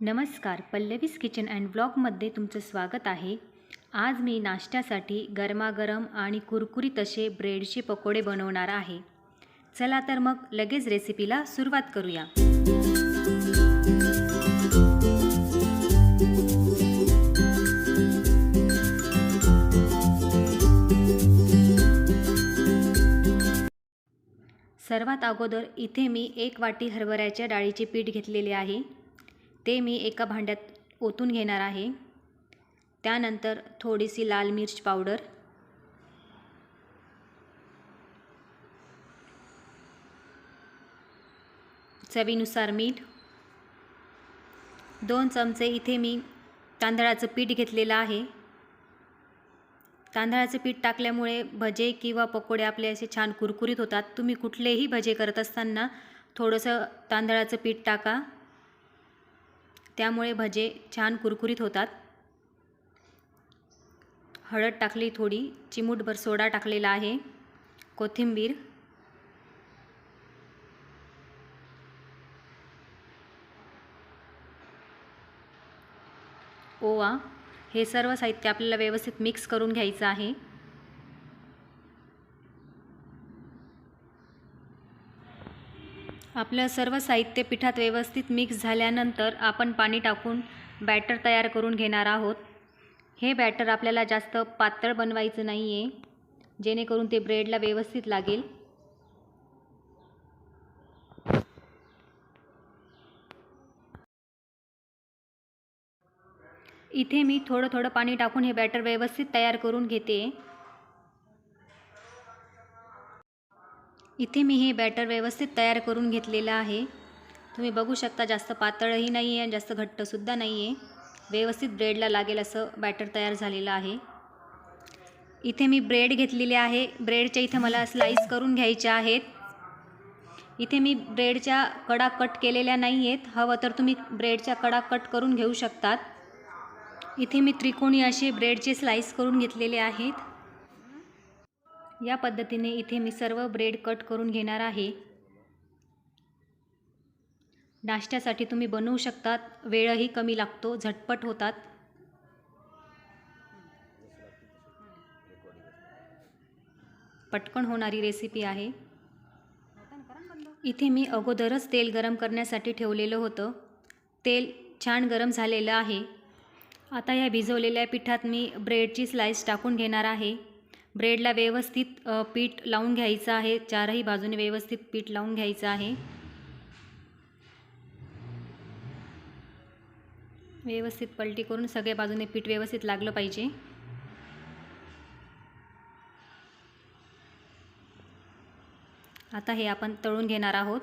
नमस्कार पल्लवीस kitchen and ब्लॉगमध्ये तुमचं स्वागत आहे. आज मी नाश्त्यासाठी गरमागरम आणि कुरकुरीत असे ब्रेडचे पकोडे बनवणार आहे. चला तर मग लगेच रेसिपीला सुरुवात करूया. सर्वात अगोदर इथे मी एक वाटी हरभऱ्याच्या डाळीचे पीठ घेतलेले आहे. ते मी एका भांड्यात ओतून घेणार आहे. त्यानंतर थोडीशी लाल मिर्च पावडर. चवीनुसार मीठ. दोन चमचे इथे मी तांदळाचं पीठ घेतलेलं आहे. तांदळाचं पीठ टाकल्यामुळे भजे किंवा पकोडे आपले असे छान कुरकुरीत होतात. तुम्ही कुठलेही भजे करत असताना थोडंसं तांदळाचं पीठ टाका. त्यामुळे भजे छान कुरकुरीत होतात. हळद टाकली थोडी चिमूटभर सोडा टाकलेला आहे. कोथिंबीर. ओवा. हे सर्व साहित्य आपल्याला व्यवस्थित मिक्स करून घ्यायचं आहे. आपलं सर्व साहित्य पिठात व्यवस्थित मिक्स झाल्यानंतर आपण पाणी टाकून बॅटर तयार करून घेणार आहोत. हे बॅटर आपल्याला जास्त पातळ बनवायचं नाही आहे जेणेकरून ते ब्रेडला व्यवस्थित लागेल. इथे मी थोडं थोडं पाणी टाकून हे बॅटर व्यवस्थित तयार करून घेते. इथे मी हे बॅटर व्यवस्थित तयार करून घेतलेलं आहे. तुम्ही बघू शकता जास्त पातळही नाही आहे आणि जास्त घट्टसुद्धा नाही आहे व्यवस्थित ब्रेडला लागेल असं बॅटर तयार झालेलं आहे. इथे मी ब्रेड घेतलेले आहे. ब्रेडच्या इथे मला स्लाईस करून घ्यायच्या आहेत. इथे मी ब्रेडच्या कडा कट केलेल्या नाही आहेत हवं तर तुम्ही ब्रेडच्या कडा कट करून घेऊ शकतात. इथे मी त्रिकोणी असे ब्रेडचे स्लाईस करून घेतलेले आहेत. या पद्धतीने इथे मी सर्व ब्रेड कट करून घेणार आहे. नाश्त्यासाठी तुम्ही बनवू शकतात. वेळही कमी लागतो. झटपट होतात. पटकन होणारी रेसिपी आहे. इथे मी अगोदरच तेल गरम करण्यासाठी ठेवलेलं होतं. तेल छान गरम झालेलं आहे. आता या भिजवलेल्या पिठात मी ब्रेडची स्लाईस टाकून घेणार आहे. ब्रेडला व्यवस्थित पीठ लावून घ्यायचं आहे. चारही बाजूने व्यवस्थित पीठ लावून घ्यायचं आहे. व्यवस्थित पलटी करून सगळ्या बाजूने पीठ व्यवस्थित लागलं पाहिजे. आता हे आपण तळून घेणार आहोत.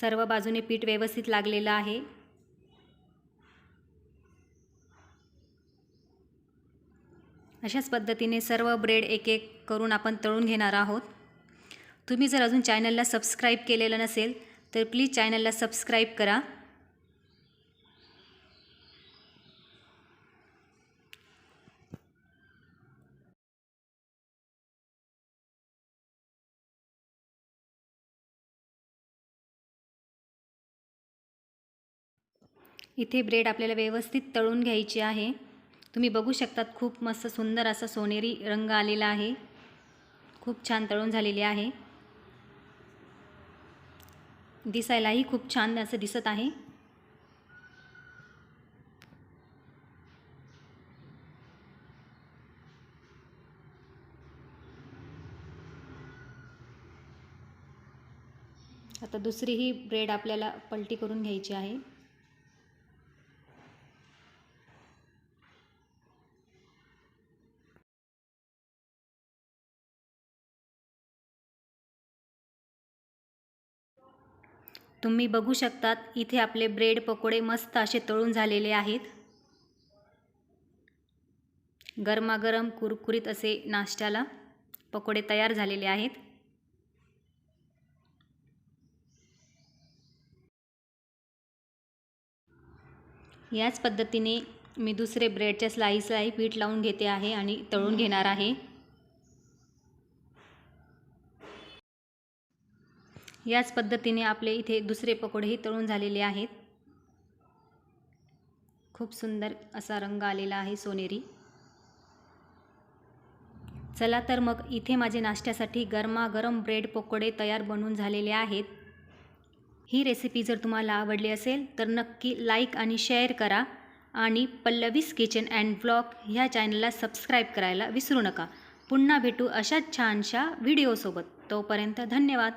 सर्व बाजूने पीठ व्यवस्थित लागलेलं आहे. अशाच पद्धतीने सर्व ब्रेड एक एक करून आपण तळून घेणार आहोत. तुम्ही जर अजून चॅनलला सबस्क्राईब केलेलं नसेल तर प्लीज चॅनलला सबस्क्राईब करा. इथे ब्रेड आपल्याला व्यवस्थित तळून घ्यायची आहे. तुम्ही बघू शकतात खूप मस्त सुंदर असा सोनेरी रंग आलेला आहे. खूप छान तळून झालेली आहे. दिसायलाही खूप छान असं दिसत आहे. आता दुसरीही ब्रेड आपल्याला पलटी करून घ्यायची आहे. तुम्ही बघू शकतात इथे आपले ब्रेड पकोडे मस्त असे तळून झालेले आहेत. गरमागरम कुरकुरीत असे नाश्त्याला पकोडे तयार झालेले आहेत. याच पद्धतीने मी दुसरे ब्रेडच्या स्लाईसलाही पीठ लावून घेते आहे आणि तळून घेणार आहे. याच पद्धतीने आपले इथे दुसरे पकोडेही तळून झालेले आहेत. खूप सुंदर असा रंग आलेला आहे सोनेरी. चला तर मग इथे माझे नाश्त्यासाठी गरमागरम ब्रेड पकोडे तयार बनवून झालेले आहेत. ही रेसिपी जर तुम्हाला आवडली असेल तर नक्की लाईक आणि शेअर करा आणि पल्लवीस किचन अँड ब्लॉग ह्या चॅनलला सबस्क्राईब करायला विसरू नका. पुन्हा भेटू अशाच छानशा व्हिडिओसोबत तोपर्यंत धन्यवाद.